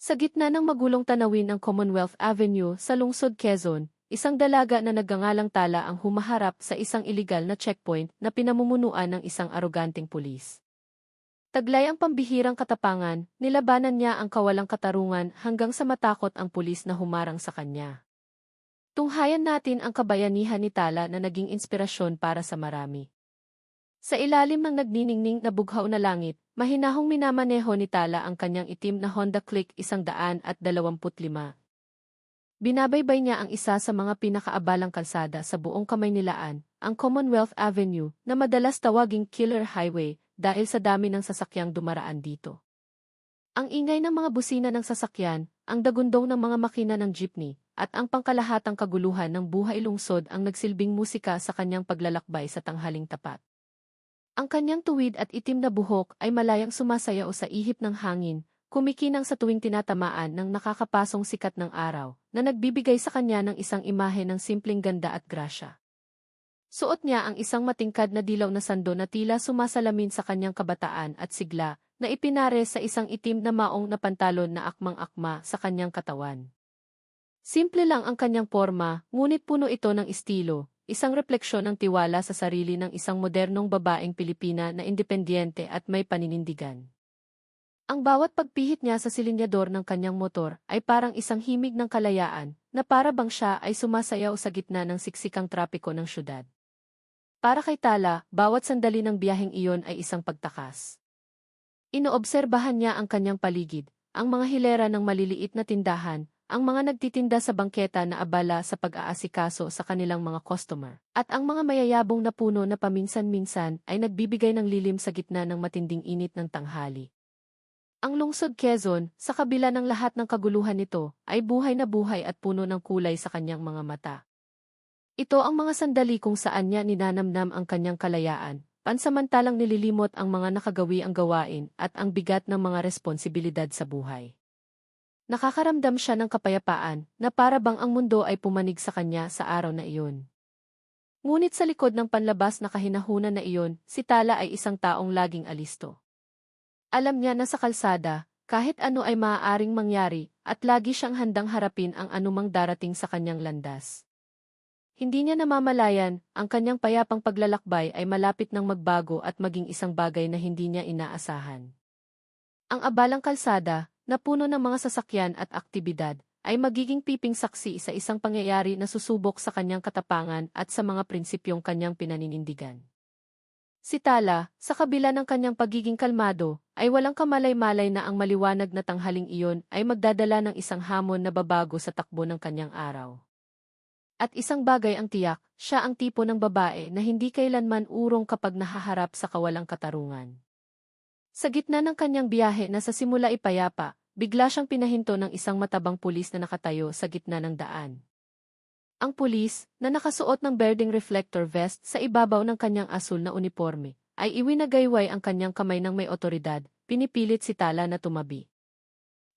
Sa gitna ng magulong tanawin ng Commonwealth Avenue sa lungsod Quezon, isang dalaga na nagngangalang tala ang humaharap sa isang iligal na checkpoint na pinamumunuan ng isang aroganteng pulis. Taglay ang pambihirang katapangan, nilabanan niya ang kawalang katarungan hanggang sa matakot ang pulis na humarang sa kanya. Tunghayan natin ang kabayanihan ni Tala na naging inspirasyon para sa marami. Sa ilalim ng nagniningning na bughaw na langit, mahinahong minamaneho ni Tala ang kanyang itim na Honda Click 125. Binabaybay niya ang isa sa mga pinakaabalang kalsada sa buong Kamaynilaan, ang Commonwealth Avenue, na madalas tawaging Killer Highway dahil sa dami ng sasakyang dumaraan dito. Ang ingay ng mga busina ng sasakyan, ang dagundong ng mga makina ng jeepney, at ang pangkalahatang kaguluhan ng buhay lungsod ang nagsilbing musika sa kanyang paglalakbay sa tanghaling tapat. Ang kanyang tuwid at itim na buhok ay malayang sumasayaw sa ihip ng hangin, kumikinang sa tuwing tinatamaan ng nakakapasong sikat ng araw, na nagbibigay sa kanya ng isang imahe ng simpleng ganda at grasya. Suot niya ang isang matingkad na dilaw na sando na tila sumasalamin sa kanyang kabataan at sigla, na ipinare sa isang itim na maong na pantalon na akmang-akma sa kanyang katawan. Simple lang ang kanyang forma, ngunit puno ito ng estilo, isang refleksyon ng tiwala sa sarili ng isang modernong babaeng Pilipina na independyente at may paninindigan. Ang bawat pagpihit niya sa silinyador ng kanyang motor ay parang isang himig ng kalayaan na para bang siya ay sumasayaw sa gitna ng siksikang trapiko ng syudad. Para kay Tala, bawat sandali ng biyaheng iyon ay isang pagtakas. Inoobserbahan niya ang kanyang paligid, ang mga hilera ng maliliit na tindahan, ang mga nagtitinda sa bangketa na abala sa pag-aasikaso sa kanilang mga customer, at ang mga mayayabong na puno na paminsan-minsan ay nagbibigay ng lilim sa gitna ng matinding init ng tanghali. Ang lungsod Quezon, sa kabila ng lahat ng kaguluhan nito, ay buhay na buhay at puno ng kulay sa kanyang mga mata. Ito ang mga sandali kung saan niya ninanamnam ang kanyang kalayaan, pansamantalang nililimot ang mga nakagawi ang gawain at ang bigat ng mga responsibilidad sa buhay. Nakakaramdam siya ng kapayapaan na para bang ang mundo ay pumanig sa kanya sa araw na iyon. Ngunit sa likod ng panlabas na kahinahunan na iyon, si Tala ay isang taong laging alisto. Alam niya na sa kalsada, kahit ano ay maaaring mangyari, at lagi siyang handang harapin ang anumang darating sa kanyang landas. Hindi niya namamalayan, ang kanyang payapang paglalakbay ay malapit ng magbago at maging isang bagay na hindi niya inaasahan. Ang abalang kalsada, na puno ng mga sasakyan at aktibidad, ay magiging piping saksi sa isang pangyayari na susubok sa kanyang katapangan at sa mga prinsipyong kanyang pinaninindigan. Si Tala, sa kabila ng kanyang pagiging kalmado, ay walang kamalay-malay na ang maliwanag na tanghaling iyon ay magdadala ng isang hamon na babago sa takbo ng kanyang araw. At isang bagay ang tiyak, siya ang tipo ng babae na hindi kailanman urong kapag nahaharap sa kawalang katarungan. Sa gitna ng kanyang biyahe na sa simula ipayapa, bigla siyang pinahinto ng isang matabang pulis na nakatayo sa gitna ng daan. Ang pulis, na nakasuot ng berding reflector vest sa ibabaw ng kanyang asul na uniforme, ay iwinagayway ang kanyang kamay ng may otoridad, pinipilit si Tala na tumabi.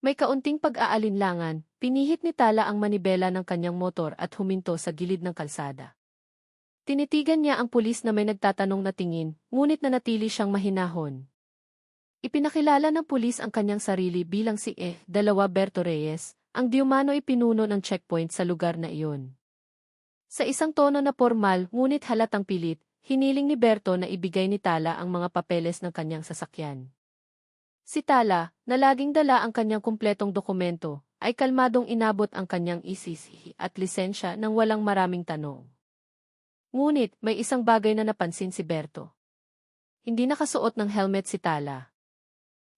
May kaunting pag-aalinlangan, pinihit ni Tala ang manibela ng kanyang motor at huminto sa gilid ng kalsada. Tinitigan niya ang pulis na may nagtatanong na tingin, ngunit nanatili siyang mahinahon. Ipinakilala ng pulis ang kanyang sarili bilang si E. Dalawa Berto Reyes, ang diumano ipinuno ng checkpoint sa lugar na iyon. Sa isang tono na formal ngunit halatang pilit, hiniling ni Berto na ibigay ni Tala ang mga papeles ng kanyang sasakyan. Si Tala, na laging dala ang kanyang kumpletong dokumento, ay kalmadong inabot ang kanyang isisi at lisensya nang walang maraming tanong. Ngunit, may isang bagay na napansin si Berto. Hindi nakasuot ng helmet si Tala.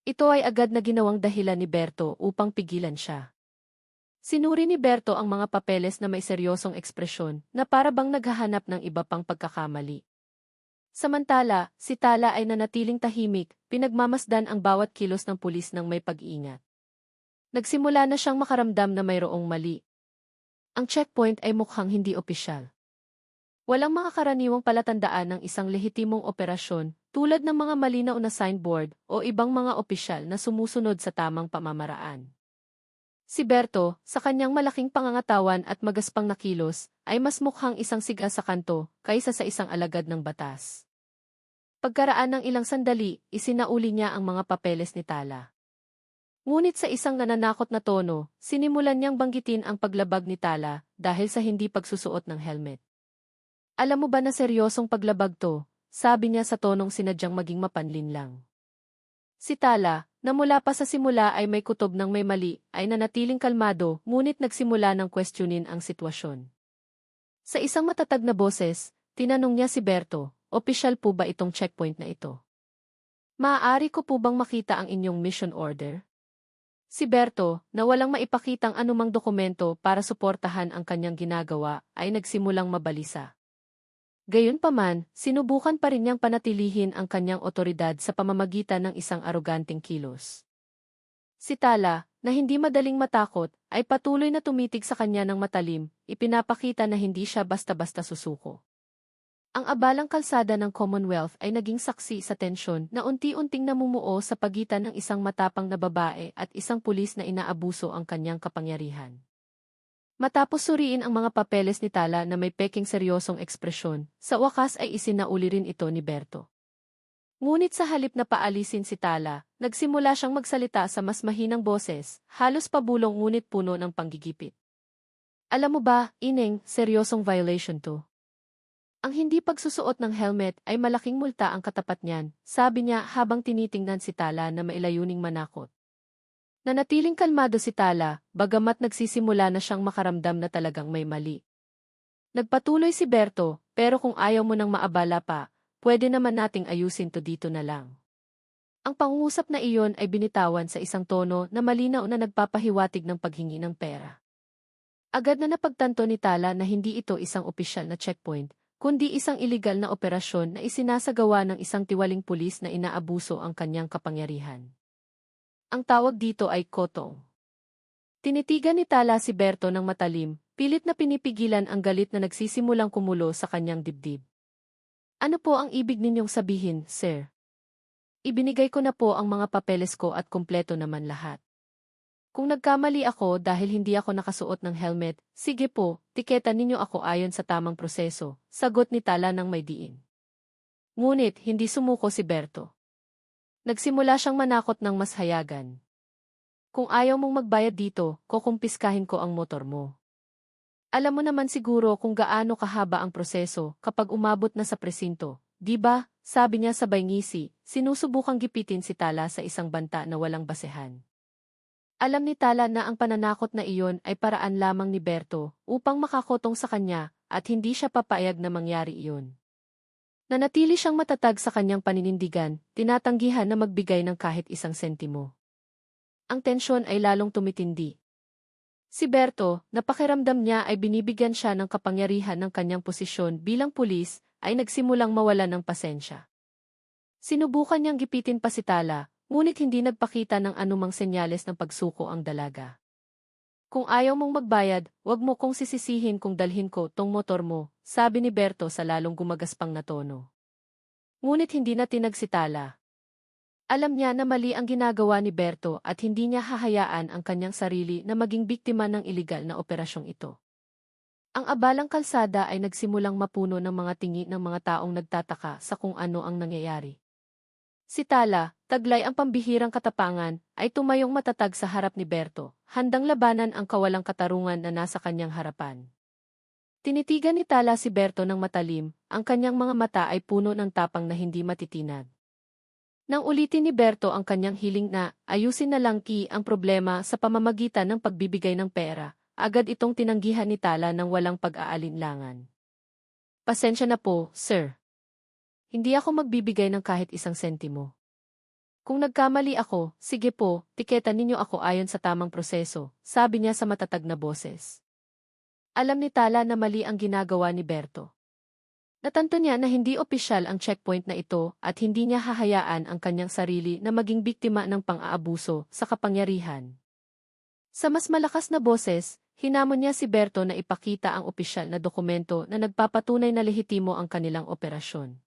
Ito ay agad na ginawang dahilan ni Berto upang pigilan siya. Sinuri ni Berto ang mga papeles na may seryosong ekspresyon na para bang naghahanap ng iba pang pagkakamali. Samantala, si Tala ay nanatiling tahimik, pinagmamasdan ang bawat kilos ng pulis ng may pag-iingat. Nagsimula na siyang makaramdam na mayroong mali. Ang checkpoint ay mukhang hindi opisyal. Walang makakaraniwang palatandaan ng isang lehitimong operasyon tulad ng mga malinaw na signboard o ibang mga opisyal na sumusunod sa tamang pamamaraan. Si Berto, sa kanyang malaking pangangatawan at magaspang na kilos, ay mas mukhang isang siga sa kanto kaysa sa isang alagad ng batas. Pagkaraan ng ilang sandali, isinauli niya ang mga papeles ni Tala. Ngunit sa isang nananakot na tono, sinimulan niyang banggitin ang paglabag ni Tala dahil sa hindi pagsusuot ng helmet. Alam mo ba na seryosong paglabag to? Sabi niya sa tonong sinadyang maging mapanlin lang. Si Tala, na mula pa sa simula ay may kutob ng may mali, ay nanatiling kalmado ngunit nagsimula ng questionin ang sitwasyon. Sa isang matatag na boses, tinanong niya si Berto, opisyal po ba itong checkpoint na ito? Maaari ko po bang makita ang inyong mission order? Si Berto, na walang maipakitang anumang dokumento para suportahan ang kanyang ginagawa, ay nagsimulang mabalisa. Gayunpaman, sinubukan pa rin niyang panatilihin ang kanyang otoridad sa pamamagitan ng isang aroganteng kilos. Si Tala, na hindi madaling matakot, ay patuloy na tumitig sa kanya ng matalim, ipinapakita na hindi siya basta-basta susuko. Ang abalang kalsada ng Commonwealth ay naging saksi sa tensyon na unti-unting namumuo sa pagitan ng isang matapang na babae at isang pulis na inaabuso ang kanyang kapangyarihan. Matapos suriin ang mga papeles ni Tala na may peking seryosong ekspresyon, sa wakas ay isinauli rin ito ni Berto. Ngunit sa halip na paalisin si Tala, nagsimula siyang magsalita sa mas mahinang boses, halos pabulong ngunit puno ng panggigipit. Alam mo ba, Ineng, seryosong violation to. Ang hindi pagsusuot ng helmet ay malaking multa ang katapat niyan, sabi niya habang tinitingnan si Tala na mailayuning manakot. Nanatiling kalmado si Tala, bagamat nagsisimula na siyang makaramdam na talagang may mali. Nagpatuloy si Berto, pero kung ayaw mo nang maabala pa, pwede naman nating ayusin to dito na lang. Ang pangungusap na iyon ay binitawan sa isang tono na malinaw na nagpapahiwatig ng paghingi ng pera. Agad na napagtanto ni Tala na hindi ito isang opisyal na checkpoint, kundi isang iligal na operasyon na isinasagawa ng isang tiwaling pulis na inaabuso ang kanyang kapangyarihan. Ang tawag dito ay kotong. Tinitigan ni Tala si Berto ng matalim, pilit na pinipigilan ang galit na nagsisimulang kumulo sa kanyang dibdib. Ano po ang ibig ninyong sabihin, sir? Ibinigay ko na po ang mga papeles ko at kumpleto naman lahat. Kung nagkamali ako dahil hindi ako nakasuot ng helmet, sige po, tiketa ninyo ako ayon sa tamang proseso, sagot ni Tala ng may diin. Ngunit, hindi sumuko si Berto. Nagsimula siyang manakot ng mas hayagan. Kung ayaw mong magbayad dito, kukumpiskahin ko ang motor mo. Alam mo naman siguro kung gaano kahaba ang proseso kapag umabot na sa presinto, di ba? Sabi niya sabay ngisi, sinusubukang gipitin si Tala sa isang banta na walang basehan. Alam ni Tala na ang pananakot na iyon ay paraan lamang ni Berto upang makakotong sa kanya at hindi siya papayag na mangyari iyon. Nanatili siyang matatag sa kanyang paninindigan, tinatanggihan na magbigay ng kahit isang sentimo. Ang tensyon ay lalong tumitindi. Si Berto, napakiramdam niya ay binibigyan siya ng kapangyarihan ng kanyang posisyon bilang pulis, ay nagsimulang mawala ng pasensya. Sinubukan niyang gipitin pa si Tala, ngunit hindi nagpakita ng anumang senyales ng pagsuko ang dalaga. Kung ayaw mong magbayad, wag mo kong sisisihin kung dalhin ko tong motor mo, sabi ni Berto sa lalong gumagaspang na tono. Ngunit hindi na tinagsitala. Alam niya na mali ang ginagawa ni Berto at hindi niya hahayaan ang kanyang sarili na maging biktima ng iligal na operasyong ito. Ang abalang kalsada ay nagsimulang mapuno ng mga tingi ng mga taong nagtataka sa kung ano ang nangyayari. Si Tala, taglay ang pambihirang katapangan, ay tumayong matatag sa harap ni Berto, handang labanan ang kawalang katarungan na nasa kanyang harapan. Tinitigan ni Tala si Berto ng matalim, ang kanyang mga mata ay puno ng tapang na hindi matitinag. Nang ulitin ni Berto ang kanyang hiling na ayusin na lang ki ang problema sa pamamagitan ng pagbibigay ng pera, agad itong tinanggihan ni Tala ng walang pag-aalinlangan. Pasensya na po, sir. Hindi ako magbibigay ng kahit isang sentimo. Kung nagkamali ako, sige po, tiketan ninyo ako ayon sa tamang proseso, sabi niya sa matatag na boses. Alam ni Tala na mali ang ginagawa ni Berto. Natanto niya na hindi opisyal ang checkpoint na ito at hindi niya hahayaan ang kanyang sarili na maging biktima ng pang-aabuso sa kapangyarihan. Sa mas malakas na boses, hinamon niya si Berto na ipakita ang opisyal na dokumento na nagpapatunay na lehitimo ang kanilang operasyon.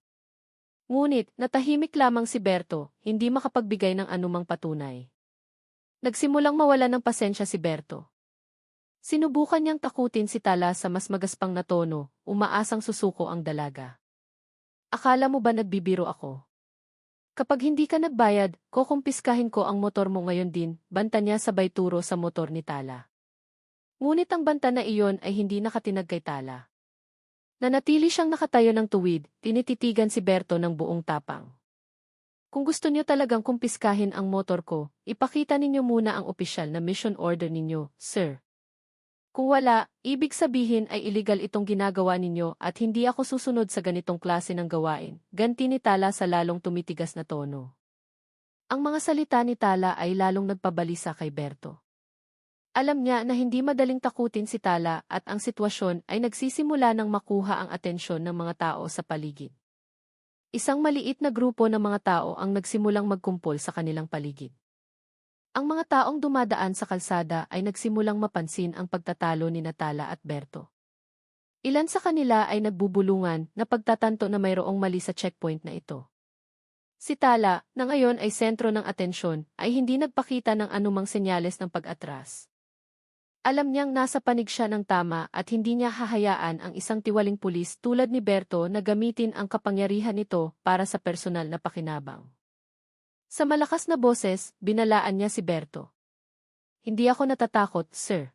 Ngunit, natahimik lamang si Berto, hindi makapagbigay ng anumang patunay. Nagsimulang mawala ng pasensya si Berto. Sinubukan niyang takutin si Tala sa mas magaspang na tono, umaasang susuko ang dalaga. Akala mo ba nagbibiro ako? Kapag hindi ka nagbayad, kukumpiskahin ko ang motor mo ngayon din, banta niya sabay turo sa motor ni Tala. Ngunit ang banta na iyon ay hindi nakatinag kay Tala. Nanatili siyang nakatayo ng tuwid, tinititigan si Berto ng buong tapang. Kung gusto niyo talagang kumpiskahin ang motor ko, ipakita ninyo muna ang opisyal na mission order ninyo, sir. Kung wala, ibig sabihin ay illegal itong ginagawa ninyo at hindi ako susunod sa ganitong klase ng gawain, ganti ni Tala sa lalong tumitigas na tono. Ang mga salita ni Tala ay lalong nagpabalisa kay Berto. Alam niya na hindi madaling takutin si Tala at ang sitwasyon ay nagsisimula ng makuha ang atensyon ng mga tao sa paligid. Isang maliit na grupo ng mga tao ang nagsimulang magkumpol sa kanilang paligid. Ang mga taong dumadaan sa kalsada ay nagsimulang mapansin ang pagtatalo ni Natala at Berto. Ilan sa kanila ay nagbubulungan na pagtatanto na mayroong mali sa checkpoint na ito. Si Tala, na ngayon ay sentro ng atensyon, ay hindi nagpakita ng anumang senyales ng pag-atras. Alam niyang nasa panig siya ng tama at hindi niya hahayaan ang isang tiwaling pulis tulad ni Berto na gamitin ang kapangyarihan nito para sa personal na pakinabang. Sa malakas na boses, binalaan niya si Berto. Hindi ako natatakot, sir.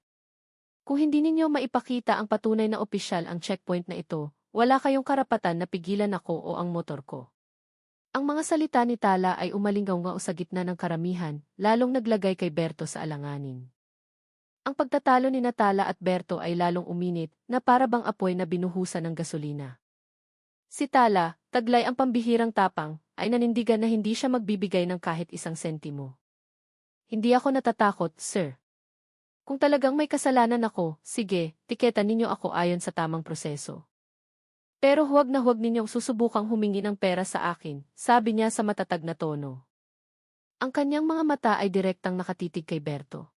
Kung hindi ninyo maipakita ang patunay na opisyal ang checkpoint na ito, wala kayong karapatan na pigilan ako o ang motor ko. Ang mga salita ni Tala ay umalingaw nga sa gitna ng karamihan, lalong naglagay kay Berto sa alanganin. Ang pagtatalo ni Natala at Berto ay lalong uminit na para bang apoy na binuhusan ng gasolina. Si Tala, taglay ang pambihirang tapang, ay nanindigan na hindi siya magbibigay ng kahit isang sentimo. Hindi ako natatakot, sir. Kung talagang may kasalanan ako, sige, tiketan ninyo ako ayon sa tamang proseso. Pero huwag na huwag ninyong susubukang humingi ng pera sa akin, sabi niya sa matatag na tono. Ang kanyang mga mata ay direktang nakatitig kay Berto.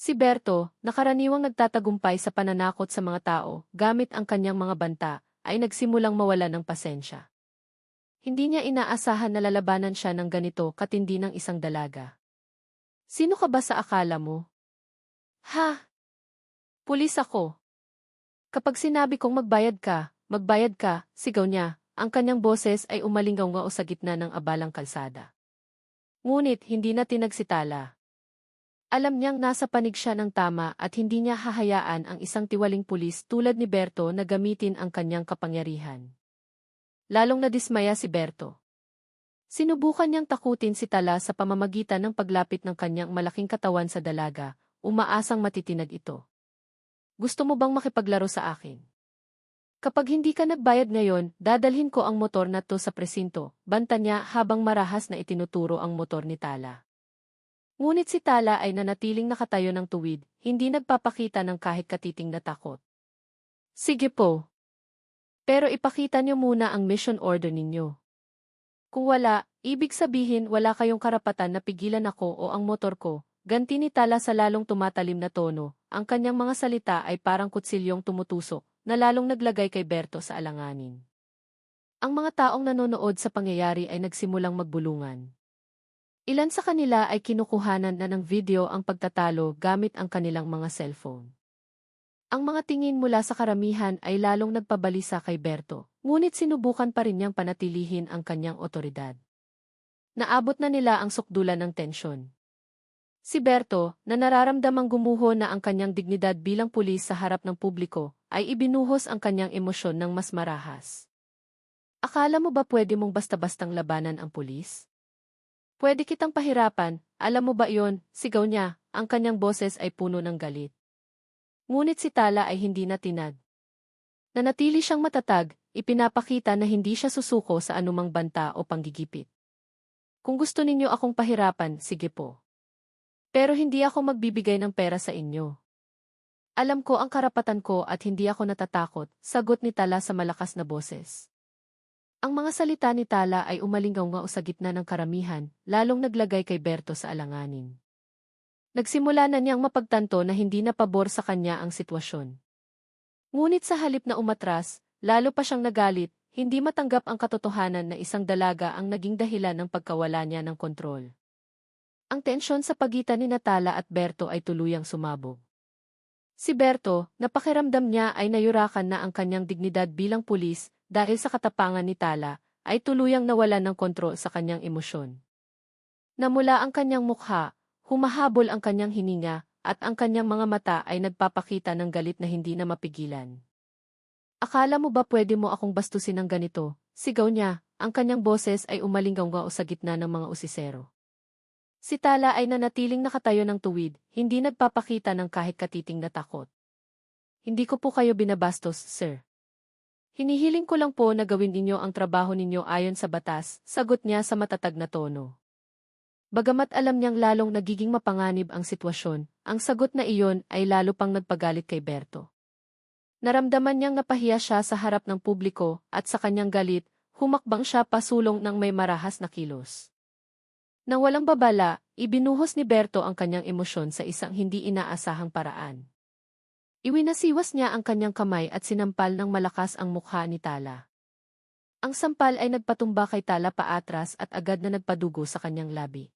Si Berto, nakaraniwang nagtatagumpay sa pananakot sa mga tao gamit ang kanyang mga banta, ay nagsimulang mawala ng pasensya. Hindi niya inaasahan na lalabanan siya ng ganito katindi ng isang dalaga. Sino ka ba sa akala mo? Ha? Pulis ako. Kapag sinabi kong magbayad ka, magbayad ka, sigaw niya, ang kanyang boses ay umalingaw nga sa gitna ng abalang kalsada. Ngunit hindi na tinagsitala. Alam niyang nasa panig siya ng tama at hindi niya hahayaan ang isang tiwaling pulis tulad ni Berto na gamitin ang kanyang kapangyarihan. Lalong nadismaya si Berto. Sinubukan niyang takutin si Tala sa pamamagitan ng paglapit ng kanyang malaking katawan sa dalaga, umaasang matitinag ito. Gusto mo bang makipaglaro sa akin? Kapag hindi ka nagbayad ngayon, dadalhin ko ang motor na to sa presinto, banta niya habang marahas na itinuturo ang motor ni Tala. Ngunit si Tala ay nanatiling nakatayo ng tuwid, hindi nagpapakita ng kahit katiting na takot. Sige po. Pero ipakita niyo muna ang mission order ninyo. Kung wala, ibig sabihin wala kayong karapatan na pigilan ako o ang motor ko, ganti ni Tala sa lalong tumatalim na tono, ang kanyang mga salita ay parang kutsilyong tumutusok, na lalong naglagay kay Berto sa alanganin. Ang mga taong nanonood sa pangyayari ay nagsimulang magbulungan. Ilan sa kanila ay kinukuhanan na ng video ang pagtatalo gamit ang kanilang mga cellphone. Ang mga tingin mula sa karamihan ay lalong nagpabalisa kay Berto, ngunit sinubukan pa rin niyang panatilihin ang kanyang otoridad. Naabot na nila ang sukdulan ng tensyon. Si Berto, na nararamdamang gumuho na ang kanyang dignidad bilang pulis sa harap ng publiko, ay ibinuhos ang kanyang emosyon ng mas marahas. Akala mo ba pwede mong basta-bastang labanan ang pulis? Pwede kitang pahirapan, alam mo ba iyon, sigaw niya, ang kanyang boses ay puno ng galit. Ngunit si Tala ay hindi natinag. Nanatili siyang matatag, ipinapakita na hindi siya susuko sa anumang banta o panggigipit. Kung gusto ninyo akong pahirapan, sige po. Pero hindi ako magbibigay ng pera sa inyo. Alam ko ang karapatan ko at hindi ako natatakot, sagot ni Tala sa malakas na boses. Ang mga salita ni Tala ay umalingaw nga sa gitna ng karamihan, lalong naglagay kay Berto sa alanganin. Nagsimula na niyang mapagtanto na hindi na pabor sa kanya ang sitwasyon. Ngunit sa halip na umatras, lalo pa siyang nagalit, hindi matanggap ang katotohanan na isang dalaga ang naging dahilan ng pagkawala niya ng kontrol. Ang tensyon sa pagitan ni Natala at Berto ay tuluyang sumabog. Si Berto, napakiramdam niya ay nayurakan na ang kanyang dignidad bilang pulis dahil sa katapangan ni Tala, ay tuluyang nawalan ng kontrol sa kanyang emosyon. Namula ang kanyang mukha, humahabol ang kanyang hininga, at ang kanyang mga mata ay nagpapakita ng galit na hindi na mapigilan. Akala mo ba pwede mo akong bastusin ng ganito? Sigaw niya, ang kanyang boses ay umalinggaw sa gitna ng mga usisero. Si Tala ay nanatiling nakatayo ng tuwid, hindi nagpapakita ng kahit katiting na takot. Hindi ko po kayo binabastos, sir. Hinihiling ko lang po na gawin ninyo ang trabaho ninyo ayon sa batas, sagot niya sa matatag na tono. Bagamat alam niyang lalong nagiging mapanganib ang sitwasyon, ang sagot na iyon ay lalo pang nagpagalit kay Berto. Naramdaman niyang napahiya siya sa harap ng publiko at sa kanyang galit, humakbang siya pasulong ng may marahas na kilos. Nang walang babala, ibinuhos ni Berto ang kanyang emosyon sa isang hindi inaasahang paraan. Iwinasiwas niya ang kanyang kamay at sinampal ng malakas ang mukha ni Tala. Ang sampal ay nagpatumba kay Tala paatras at agad na nagpadugo sa kanyang labi.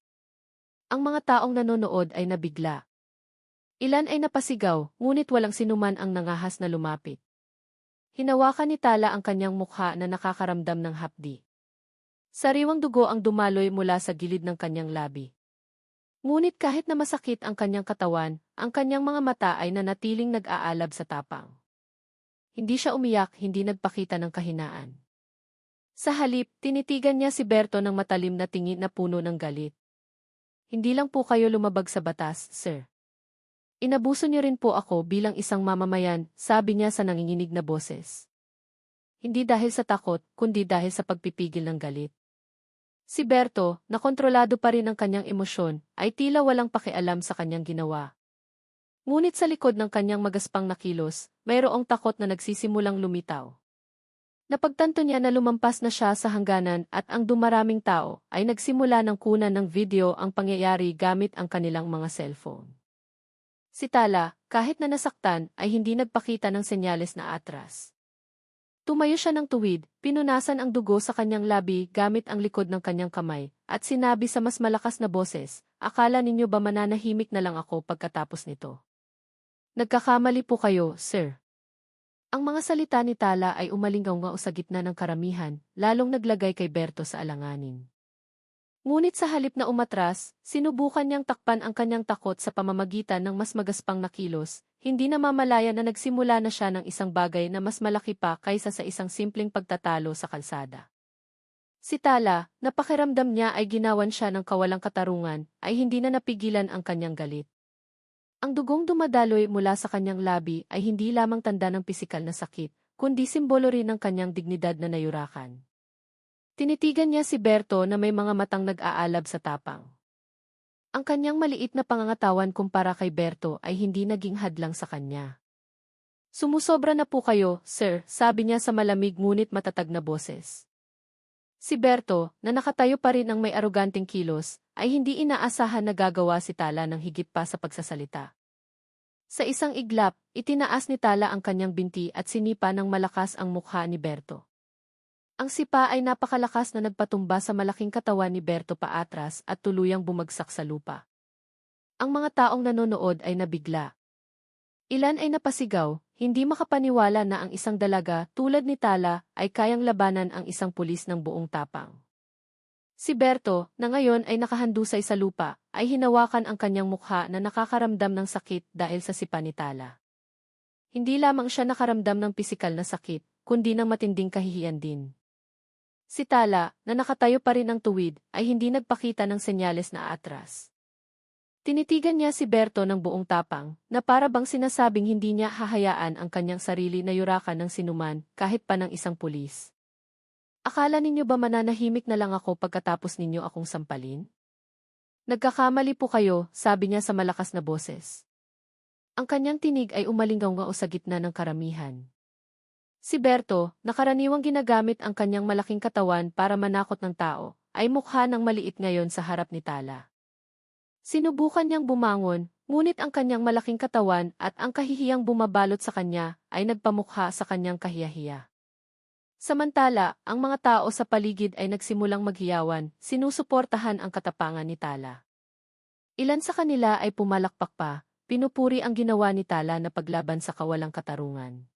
Ang mga taong nanonood ay nabigla. Ilan ay napasigaw, ngunit walang sinuman ang nangahas na lumapit. Hinawakan ni Tala ang kanyang mukha na nakakaramdam ng hapdi. Sariwang dugo ang dumaloy mula sa gilid ng kanyang labi. Ngunit kahit na masakit ang kanyang katawan, ang kanyang mga mata ay nanatiling nag-aalab sa tapang. Hindi siya umiyak, hindi nagpakita ng kahinaan. Sa halip, tinitigan niya si Berto ng matalim na tingin na puno ng galit. Hindi lang po kayo lumabag sa batas, sir. Inabuso niyo rin po ako bilang isang mamamayan, sabi niya sa nanginginig na boses. Hindi dahil sa takot, kundi dahil sa pagpipigil ng galit. Si Berto, na kontrolado pa rin ang kanyang emosyon, ay tila walang pakialam sa kanyang ginawa. Ngunit sa likod ng kanyang magaspang na kilos, mayroong takot na nagsisimulang lumitaw. Napagtanto niya na lumampas na siya sa hangganan at ang dumaraming tao ay nagsimula ng kunan ng video ang pangyayari gamit ang kanilang mga cellphone. Si Tala, kahit na nasaktan, ay hindi nagpakita ng senyales na atras. Tumayo siya ng tuwid, pinunasan ang dugo sa kanyang labi gamit ang likod ng kanyang kamay, at sinabi sa mas malakas na boses, akala ninyo ba mananahimik na lang ako pagkatapos nito? Nagkakamali po kayo, sir. Ang mga salita ni Tala ay umalinggaw sa gitna ng karamihan, lalong naglagay kay Berto sa alanganin. Ngunit sa halip na umatras, sinubukan niyang takpan ang kanyang takot sa pamamagitan ng mas magaspang na kilos, hindi na mamalaya na nagsimula na siya ng isang bagay na mas malaki pa kaysa sa isang simpleng pagtatalo sa kalsada. Si Tala, napakiramdam niya ay ginawan siya ng kawalang katarungan, ay hindi na napigilan ang kanyang galit. Ang dugong dumadaloy mula sa kanyang labi ay hindi lamang tanda ng pisikal na sakit, kundi simbolo rin ng kanyang dignidad na nayurakan. Tinitigan niya si Berto na may mga matang nag-aalab sa tapang. Ang kanyang maliit na pangangatawan kumpara kay Berto ay hindi naging hadlang sa kanya. Sumusobra na po kayo, sir, sabi niya sa malamig ngunit matatag na boses. Si Berto, na nakatayo pa rin ang may aroganting kilos, ay hindi inaasahan na gagawa si Tala ng higit pa sa pagsasalita. Sa isang iglap, itinaas ni Tala ang kanyang binti at sinipa ng malakas ang mukha ni Berto. Ang sipa ay napakalakas na nagpatumba sa malaking katawan ni Berto paatras at tuluyang bumagsak sa lupa. Ang mga taong nanonood ay nabigla. Ilan ay napasigaw, hindi makapaniwala na ang isang dalaga tulad ni Tala ay kayang labanan ang isang pulis ng buong tapang. Si Berto, na ngayon ay nakahandusay sa lupa, ay hinawakan ang kanyang mukha na nakakaramdam ng sakit dahil sa sipa ni Tala. Hindi lamang siya nakaramdam ng pisikal na sakit, kundi ng matinding kahihiyan din. Si Tala, na nakatayo pa rin ang tuwid, ay hindi nagpakita ng senyales na atras. Tinitigan niya si Berto ng buong tapang, na para bang sinasabing hindi niya hahayaan ang kanyang sarili na yurakan ng sinuman, kahit pa ng isang pulis. Akala ninyo ba mananahimik na lang ako pagkatapos ninyo akong sampalin? Nagkakamali po kayo, sabi niya sa malakas na boses. Ang kanyang tinig ay umalinggaw nga sa gitna ng karamihan. Si Berto, nakaraniwang ginagamit ang kanyang malaking katawan para manakot ng tao, ay mukha ng maliit ngayon sa harap ni Tala. Sinubukan niyang bumangon, ngunit ang kanyang malaking katawan at ang kahihiyang bumabalot sa kanya ay nagpamukha sa kanyang kahiyahiya. Samantala, ang mga tao sa paligid ay nagsimulang maghiyawan, sinusuportahan ang katapangan ni Tala. Ilan sa kanila ay pumalakpak pa, pinupuri ang ginawa ni Tala na paglaban sa kawalang katarungan.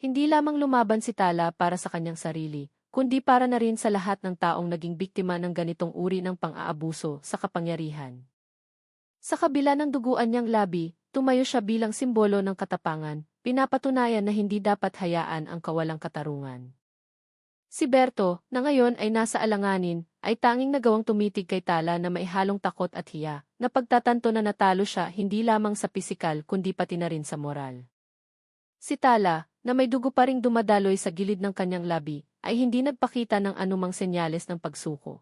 Hindi lamang lumaban si Tala para sa kanyang sarili, kundi para na rin sa lahat ng taong naging biktima ng ganitong uri ng pang-aabuso sa kapangyarihan. Sa kabila ng duguan niyang labi, tumayo siya bilang simbolo ng katapangan, pinapatunayan na hindi dapat hayaan ang kawalang katarungan. Si Berto, na ngayon ay nasa alanganin, ay tanging nagawang tumitig kay Tala na may halong takot at hiya, na pagtatanto na natalo siya hindi lamang sa pisikal kundi pati na rin sa moral. Si Tala, na may dugo pa ring dumadaloy sa gilid ng kanyang labi, ay hindi nagpakita ng anumang senyales ng pagsuko.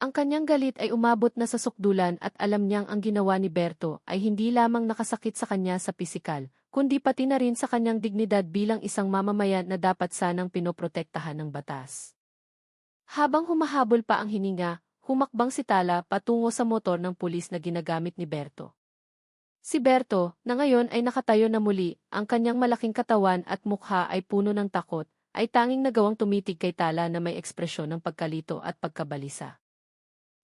Ang kanyang galit ay umabot na sa sukdulan at alam niyang ang ginawa ni Berto ay hindi lamang nakasakit sa kanya sa pisikal, kundi pati na rin sa kanyang dignidad bilang isang mamamayan na dapat sanang pinoprotektahan ng batas. Habang humahabol pa ang hininga, humakbang si Tala patungo sa motor ng pulis na ginagamit ni Berto. Si Berto, na ngayon ay nakatayo na muli, ang kanyang malaking katawan at mukha ay puno ng takot, ay tanging nagawang tumitig kay Tala na may ekspresyon ng pagkalito at pagkabalisa.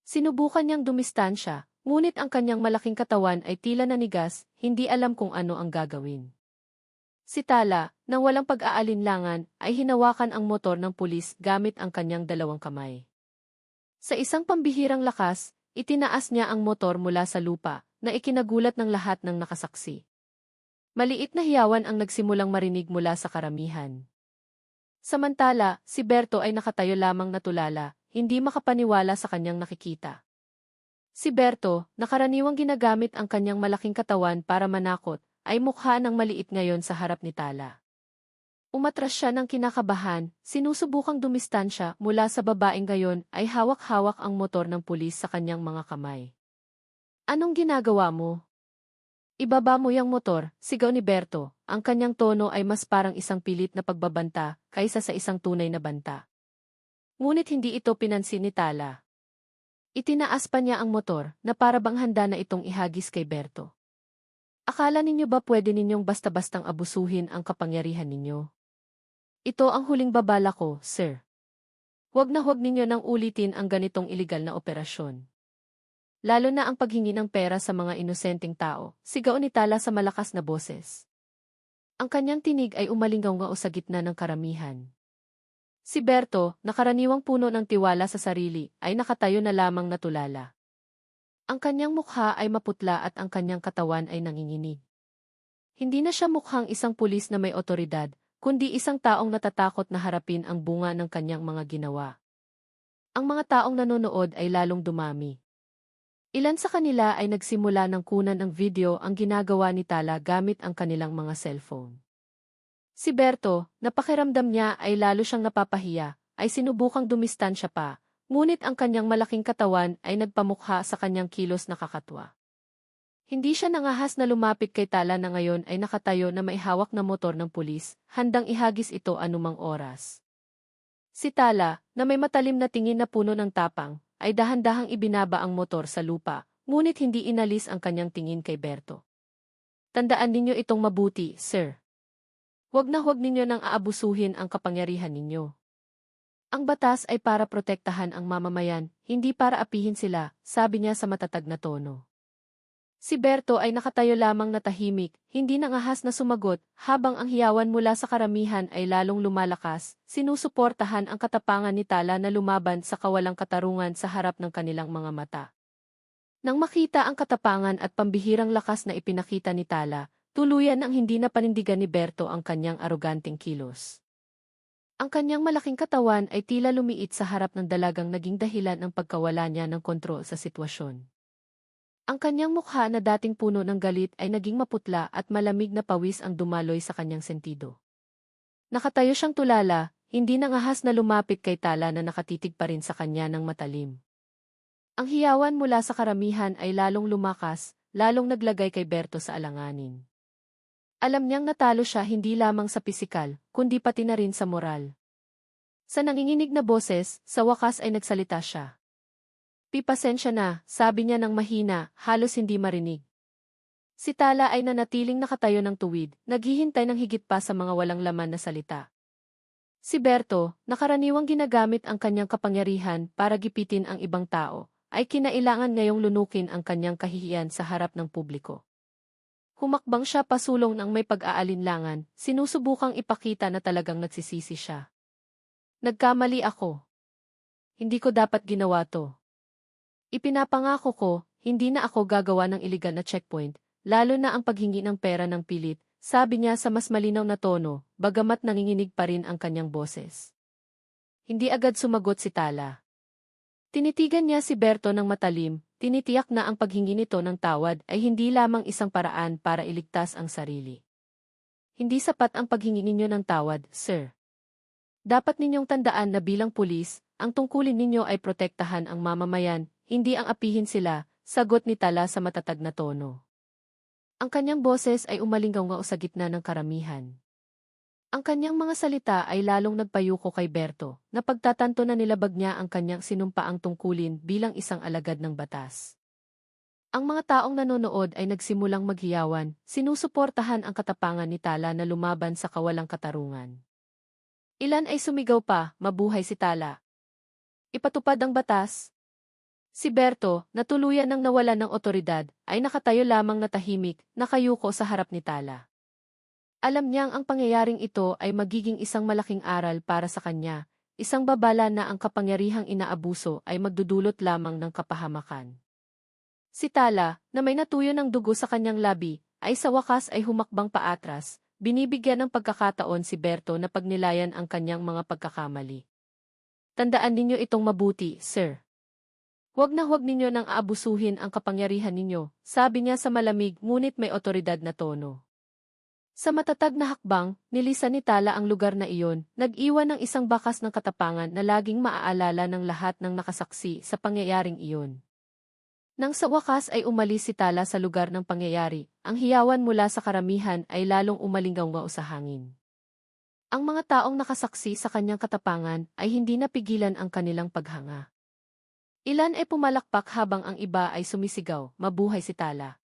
Sinubukan niyang dumistansya, Ngunit ang kanyang malaking katawan ay tila nanigas, hindi alam kung ano ang gagawin. Si Tala, nang walang pag-aalinlangan, ay hinawakan ang motor ng pulis gamit ang kanyang dalawang kamay. Sa isang pambihirang lakas, itinaas niya ang motor mula sa lupa, na ikinagulat ng lahat ng nakasaksi. Maliit na hiyawan ang nagsimulang marinig mula sa karamihan. Samantala, si Berto ay nakatayo lamang natulala, hindi makapaniwala sa kanyang nakikita. Si Berto, nakaraniwang ginagamit ang kanyang malaking katawan para manakot, ay mukha ng maliit ngayon sa harap ni Tala. Umatras siya ng kinakabahan, sinusubukang dumistansya mula sa babaeng gayon ay hawak-hawak ang motor ng pulis sa kanyang mga kamay. Anong ginagawa mo? Ibaba mo yung motor, sigaw ni Berto, ang kanyang tono ay mas parang isang pilit na pagbabanta kaysa sa isang tunay na banta. Ngunit hindi ito pinansin ni Tala. Itinaas pa niya ang motor na para bang handa na itong ihagis kay Berto. Akala ninyo ba pwede ninyong basta-bastang abusuhin ang kapangyarihan ninyo? Ito ang huling babala ko, sir. Huwag na huwag ninyo nang ulitin ang ganitong iligal na operasyon. Lalo na ang paghingi ng pera sa mga inosenteng tao, sigaw ni Tala sa malakas na boses. Ang kanyang tinig ay umalingaw nga sa gitna ng karamihan. Si Berto, nakaraniwang puno ng tiwala sa sarili, ay nakatayo na lamang natulala. Ang kanyang mukha ay maputla at ang kanyang katawan ay nanginginig. Hindi na siya mukhang isang pulis na may otoridad, kundi isang taong natatakot na harapin ang bunga ng kanyang mga ginawa. Ang mga taong nanonood ay lalong dumami. Ilan sa kanila ay nagsimula ng kunan ng video ang ginagawa ni Tala gamit ang kanilang mga cellphone. Si Berto, napakiramdam niya ay lalo siyang napapahiya, ay sinubukang dumistansya pa, ngunit ang kanyang malaking katawan ay nagpamukha sa kanyang kilos na kakatwa. Hindi siya nangahas na lumapit kay Tala na ngayon ay nakatayo na may hawak na motor ng pulis, handang ihagis ito anumang oras. Si Tala, na may matalim na tingin na puno ng tapang, ay dahan-dahang ibinaba ang motor sa lupa, ngunit hindi inalis ang kanyang tingin kay Berto. Tandaan ninyo itong mabuti, sir. Huwag na huwag ninyo nang aabusuhin ang kapangyarihan ninyo. Ang batas ay para protektahan ang mamamayan, hindi para apihin sila, sabi niya sa matatag na tono. Si Berto ay nakatayo lamang na tahimik, hindi nangahas na sumagot, habang ang hiyawan mula sa karamihan ay lalong lumalakas, sinusuportahan ang katapangan ni Tala na lumaban sa kawalang katarungan sa harap ng kanilang mga mata. Nang makita ang katapangan at pambihirang lakas na ipinakita ni Tala, Tuluyan ang hindi na panindigan ni Berto ang kanyang aroganting kilos. Ang kanyang malaking katawan ay tila lumiit sa harap ng dalagang naging dahilan ng pagkawala niya ng kontrol sa sitwasyon. Ang kanyang mukha na dating puno ng galit ay naging maputla at malamig na pawis ang dumaloy sa kanyang sentido. Nakatayo siyang tulala, hindi nangahas na lumapit kay Tala na nakatitig pa rin sa kanya ng matalim. Ang hiyawan mula sa karamihan ay lalong lumakas, lalong naglagay kay Berto sa alanganin. Alam niyang natalo siya hindi lamang sa pisikal, kundi pati na rin sa moral. Sa nanginginig na boses, sa wakas ay nagsalita siya. Pipasensya na, sabi niya ng mahina, halos hindi marinig. Si Tala ay nanatiling nakatayo ng tuwid, naghihintay ng higit pa sa mga walang laman na salita. Si Berto, nakaraniwang ginagamit ang kanyang kapangyarihan para gipitin ang ibang tao, ay kinailangan ngayong lunukin ang kanyang kahihiyan sa harap ng publiko. Humakbang siya pasulong ng may pag-aalinlangan, sinusubukang ipakita na talagang nagsisisi siya. Nagkamali ako. Hindi ko dapat ginawa to. Ipinapangako ko, hindi na ako gagawa ng iligal na checkpoint, lalo na ang paghingi ng pera ng pilit, sabi niya sa mas malinaw na tono, bagamat nanginginig pa rin ang kanyang boses. Hindi agad sumagot si Tala. Tinitigan niya si Berto ng matalim, tinitiyak na ang paghingi nito ng tawad ay hindi lamang isang paraan para iligtas ang sarili. Hindi sapat ang paghingi ninyo ng tawad, sir. Dapat ninyong tandaan na bilang pulis, ang tungkulin ninyo ay protektahan ang mamamayan, hindi ang apihin sila, sagot ni Tala sa matatag na tono. Ang kanyang boses ay umalinggaw sa gitna ng karamihan. Ang kanyang mga salita ay lalong nagpayuko kay Berto, na pagtatanto na nilabag niya ang kanyang sinumpaang tungkulin bilang isang alagad ng batas. Ang mga taong nanonood ay nagsimulang maghiyawan, sinusuportahan ang katapangan ni Tala na lumaban sa kawalang katarungan. Ilan ay sumigaw pa, mabuhay si Tala. Ipatupad ang batas. Si Berto, na tuluyan ng nawala ng otoridad, ay nakatayo lamang na tahimik, nakayuko sa harap ni Tala. Alam niyang ang pangyayaring ito ay magiging isang malaking aral para sa kanya, isang babala na ang kapangyarihang inaabuso ay magdudulot lamang ng kapahamakan. Si Tala, na may natuyo ng dugo sa kanyang labi, ay sa wakas ay humakbang paatras, binibigyan ng pagkakataon si Berto na pagnilayan ang kanyang mga pagkakamali. Tandaan ninyo itong mabuti, sir. Huwag na huwag ninyo nang aabusuhin ang kapangyarihan ninyo, sabi niya sa malamig ngunit may otoridad na tono. Sa matatag na hakbang, nilisan ni Tala ang lugar na iyon, nag-iwan ng isang bakas ng katapangan na laging maaalala ng lahat ng nakasaksi sa pangyayaring iyon. Nang sa wakas ay umalis si Tala sa lugar ng pangyayari, ang hiyawan mula sa karamihan ay lalong umalinggaw sa hangin. Ang mga taong nakasaksi sa kanyang katapangan ay hindi napigilan ang kanilang paghanga. Ilan ay pumalakpak habang ang iba ay sumisigaw, mabuhay si Tala.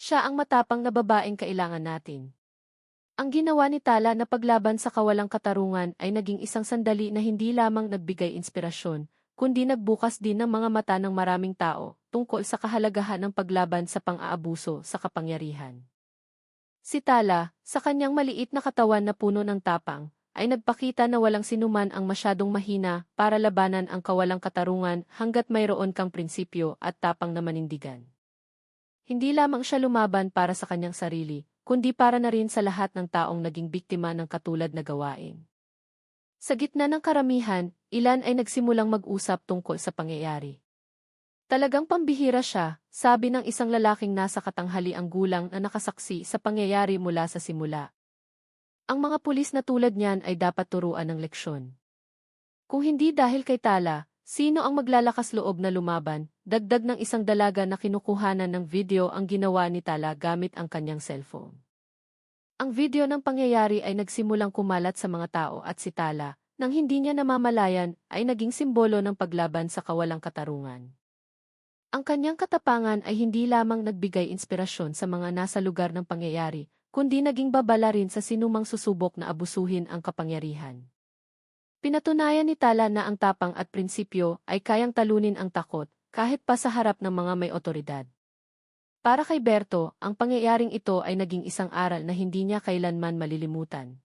Siya ang matapang na babaeng kailangan natin. Ang ginawa ni Tala na paglaban sa kawalang katarungan ay naging isang sandali na hindi lamang nagbigay inspirasyon, kundi nagbukas din ng mga mata ng maraming tao tungkol sa kahalagahan ng paglaban sa pang-aabuso sa kapangyarihan. Si Tala, sa kanyang maliit na katawan na puno ng tapang, ay nagpakita na walang sinuman ang masyadong mahina para labanan ang kawalang katarungan hanggat mayroon kang prinsipyo at tapang na manindigan. Hindi lamang siya lumaban para sa kanyang sarili, kundi para na rin sa lahat ng taong naging biktima ng katulad na gawain. Sa gitna ng karamihan, ilan ay nagsimulang mag-usap tungkol sa pangyayari. Talagang pambihira siya, sabi ng isang lalaking nasa katanghali ang gulang na nakasaksi sa pangyayari mula sa simula. Ang mga pulis na tulad niyan ay dapat turuan ng leksyon. Kung hindi dahil kay Tala, sino ang maglalakas loob na lumaban, dagdag ng isang dalaga na kinukuhanan ng video ang ginawa ni Tala gamit ang kanyang cellphone. Ang video ng pangyayari ay nagsimulang kumalat sa mga tao at si Tala, nang hindi niya namamalayan, ay naging simbolo ng paglaban sa kawalang katarungan. Ang kanyang katapangan ay hindi lamang nagbigay inspirasyon sa mga nasa lugar ng pangyayari, kundi naging babala rin sa sinumang susubok na abusuhin ang kapangyarihan. Pinatunayan ni Tala na ang tapang at prinsipyo ay kayang talunin ang takot, kahit pa sa harap ng mga may otoridad. Para kay Berto, ang pangyayaring ito ay naging isang aral na hindi niya kailanman malilimutan.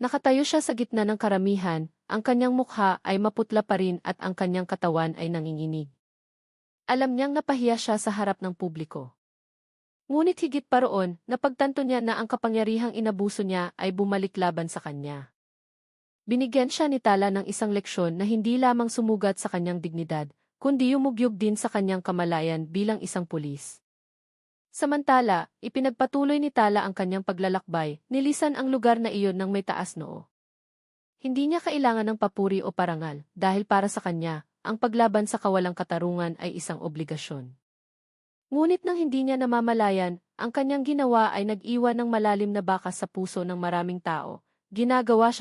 Nakatayo siya sa gitna ng karamihan, ang kanyang mukha ay maputla pa rin at ang kanyang katawan ay nanginginig. Alam niyang napahiya siya sa harap ng publiko. Ngunit higit pa roon, napagtanto niya na ang kapangyarihang inabuso niya ay bumalik laban sa kanya. Binigyan siya ni Tala ng isang leksyon na hindi lamang sumugat sa kanyang dignidad, kundi yumugyog din sa kanyang kamalayan bilang isang pulis. Samantala, ipinagpatuloy ni Tala ang kanyang paglalakbay, nilisan ang lugar na iyon ng may taas noo. Hindi niya kailangan ng papuri o parangal, dahil para sa kanya, ang paglaban sa kawalang katarungan ay isang obligasyon. Ngunit nang hindi niya namamalayan, ang kanyang ginawa ay nag-iwan ng malalim na bakas sa puso ng maraming tao, ginagawa siyang